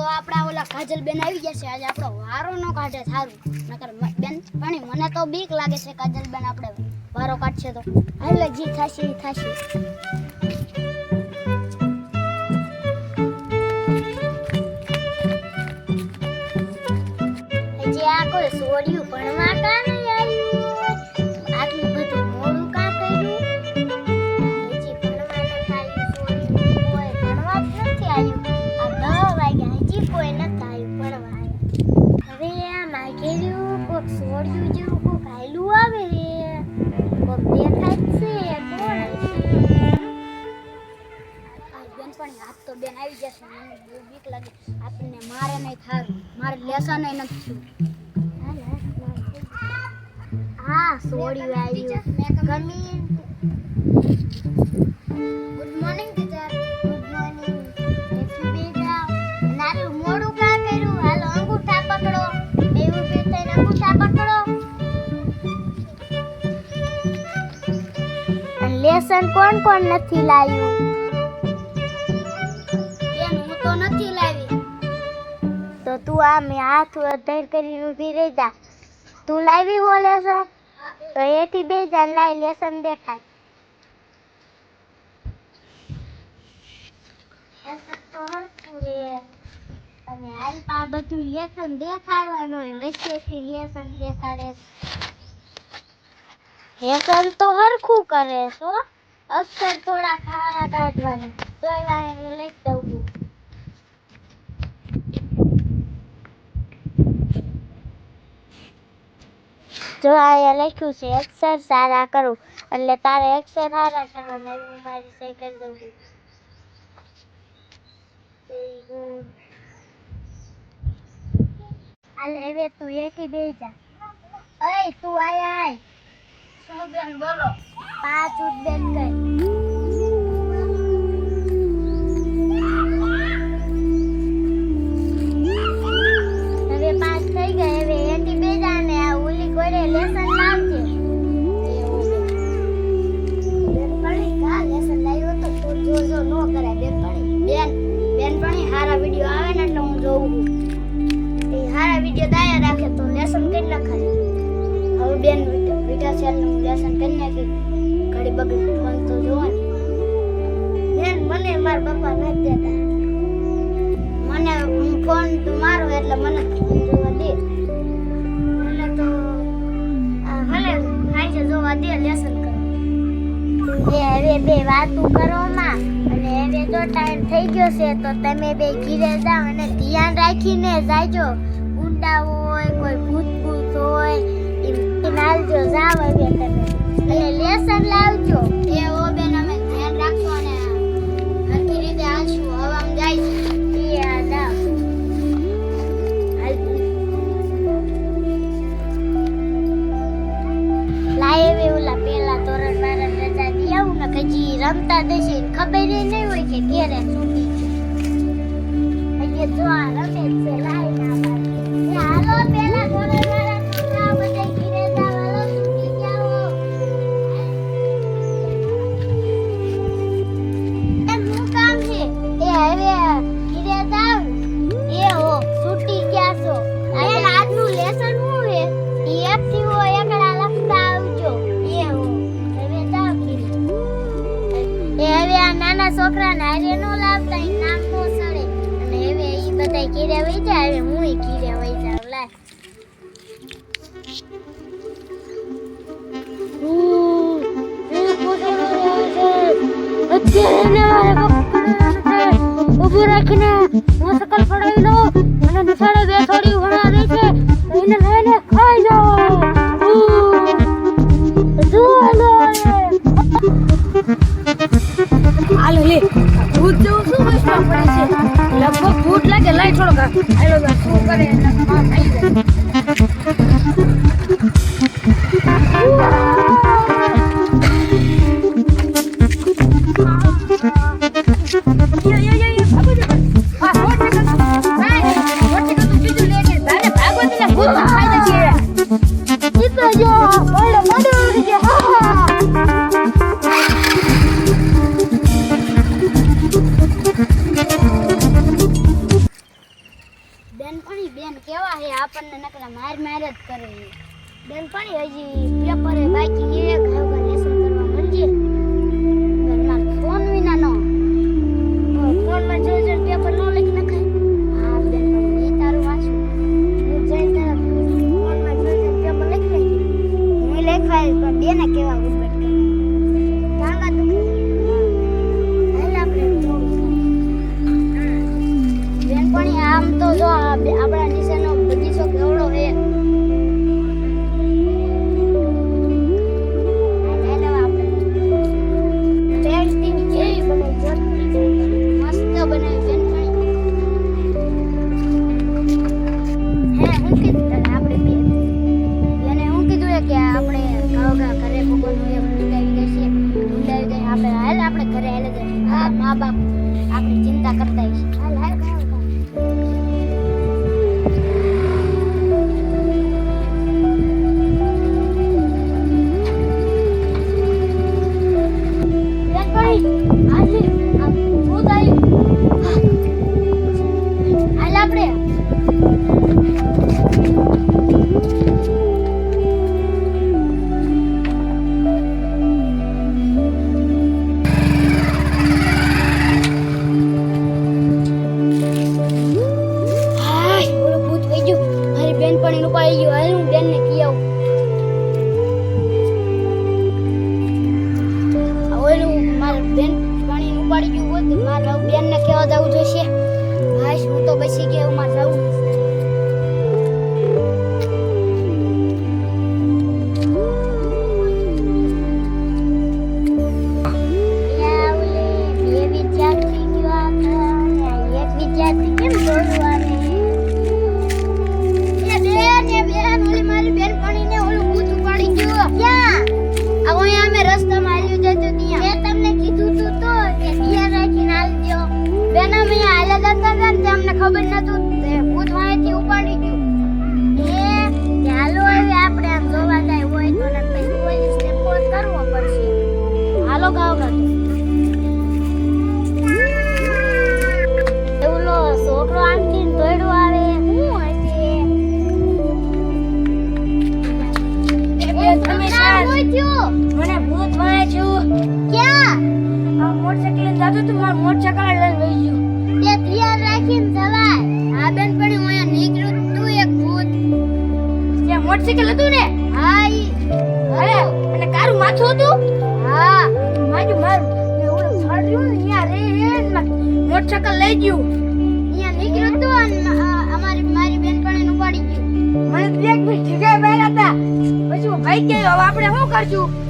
તો આપણા ઓલા કાજલ બેન આવી જશે આજે આપણો વારો નો કાઢે સારું. નકર બેન પણ મને તો બીક લાગે છે કાજલ બેન આપણે વારો કાઢશે તો. એટલે જી, થશે, ઈ થશે. જે આ કોઈ સોડિયું ભણવા થારું મારે લેસન નથી થયું હા સોડ્યું આવ્યું ગમી good morning teacher good morning બેસી બેજા નારું મોડું કા કર્યું? હાલો અંગૂઠા પકડો. એવું થઈને અંગૂઠા પકડો. લેસન કોણ કોણ નથી લાવ્યું? તો તું આમ હાથ અધર કરીને ઊભી રહી જા. તું લાવી હો લેસન તો એથી બે જા લાવી લેસન દેખાય. અને હાલ પા બધું લેસન દેખાડવાનું હોય વચ્ચેથી લેસન દેખાડે લેસન તો હરખું કરે છો અક્ષર થોડા ખારા કાઢવાના. તો લઈ દઉં જો અહીંયા લખ્યું છે એક્સર સારા કરું. એટલે તારે એક્સર સારા કરવાના એવું મારી સહી કરી દઉં છું. હાલ હવે તું એકી બે જા અય તું આય આય. શું બોલો. પાંચ ઉદ્દેન બેન વિડિયો સેલ કરી નાખી ઘડી બગડી ફોન તો જોવાનું બેન, મને મારા પપ્પા નથી દેતા. મને હું ફોન મારો એટલે મને ફોન જોવા દે. મને તો મને આજે જોવા દે લેસન કરો. એ હવે બે વાતું કરો માં. અને હવે જો ટાઈમ થઈ ગયો છે, તો તમે બે ઘીરે જાઓ અને ધ્યાન રાખીને જાજો. ઊંડા હોય, કોઈ ભૂત ભૂત હોય એ નાલજો જાઓ હવે તમે એટલે લેસન લાવજો એ ઓ બેન અમે ધ્યાન રાખજો અને હરખી રીતે હાલશું હવામાં જાય છે એ આ જાઓ લાય હવે ઓલા પેલા તોરણ વાળા રજા દી આવું ને કજી જી રમતા દેશે ખબર નહીં હોય કે ઘેરે છૂટી જો આ નાના નો લાવતા ઈ નામ નો સડે અને હવે ઈ બધા વઈ જાય, હવે હું ઘેરે વઈ જાવ લાય. ઉભું લાઈ થોડોક શું કરે? એટલે થઈ જાય. બેન કેવા હે, આપણને નકરા માર માર જ કરે બેન, પણ હજી પેપર બાકી એક લેસન કરવા મળજે. કહેવા જવું જોઈશે. હાશ હું તો બસી ગયો મારે જવું. હાલ્યા હતા ને અમને ખબર નતું તે ભૂત વાંયથી ઉપાડી ગયું. એ ચાલો હવે આપણે આમ જોવા જાય હોય તો ને પછી કોઈ સ્ટેપ કરવો પડશે. હાલો ગાવ ગાતો એવલો છોકરો આમથી દોડ્યો આવે. શું હશે તમે મને ભૂત છું ક્યાં? મોટરસાઇકલ જાતો તો મારું મોટરસાઇકલ મોટરસાઇકલ હતું ને? હા અરે, અને કારું માથું હતું? હા. માજુ મારું. ઓલું ઝાડ રહ્યું ને ત્યાં રે રે મોટરસાઇકલ લઈ ગયું. અહીંયા નીકળ્યો તો અને અમારી, મારી બેનપણી નું ઉપાડી ગયું. મને એક મિનિટ જગ્યાએ બેઠા હતા. પછી હું ભાઈ ગયો. હવે આપણે શું કરશું?